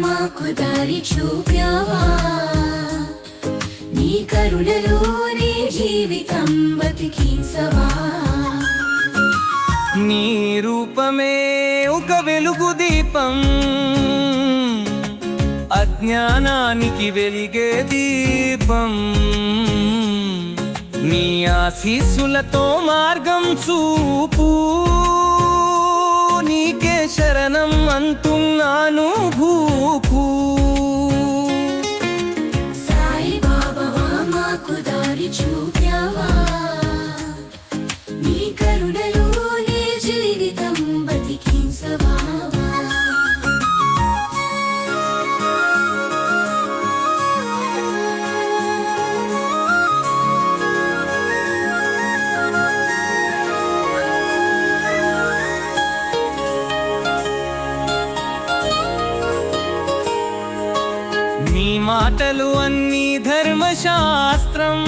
మాకు దారి చూపావా నీ కరుణలోనే జీవితం బతికించవా? నీ రూపమే ఒక వెలుగు దీపం. అజ్ఞానానికి వెలిగే దీపం. నీ ఆశీస్సులతో మార్గం చూపు. నీకే శరణం అంటున్న భూపు సాయి బాబా మాకు దారి చూపావా? నీ కరుణలో మాటలు అన్నీ ధర్మశాస్త్రం.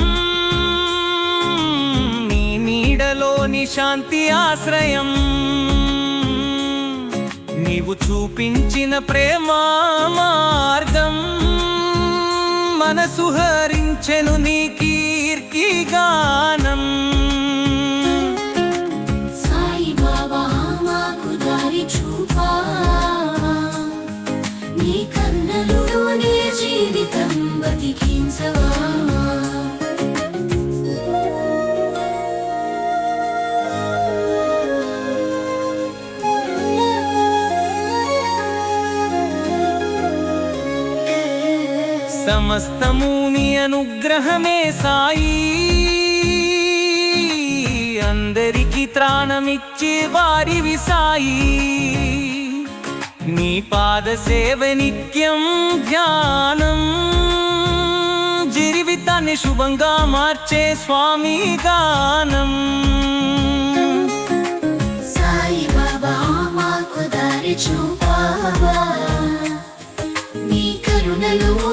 నీ నీడలోని శాంతి ఆశ్రయం. నీవు చూపించిన ప్రేమ మార్గం. మనసు హరించెను నీ కీర్తి గానం. సాయి మాకు దారి నీ సమస్తము నీ అనుగ్రహమే సాయి. అందరికీ త్రాణమిచ్చే వారివి సాయి. నీ పాద సేవ నిత్యం ధ్యానం. జీవితాన్ని శుభంగా మార్చే స్వామి గానం. సాయి బాబా మాకు దారి చూపావా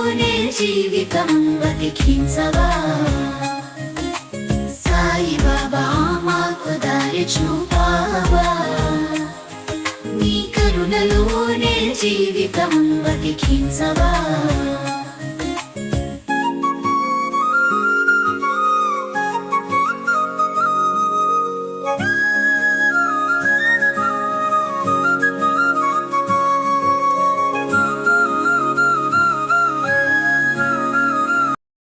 కరుణలోనే జీవితం బతికించవా? సాయి బాబా మాకు దారి చూపావా? నీ కరుణలోనే జీవితం బతికించవా?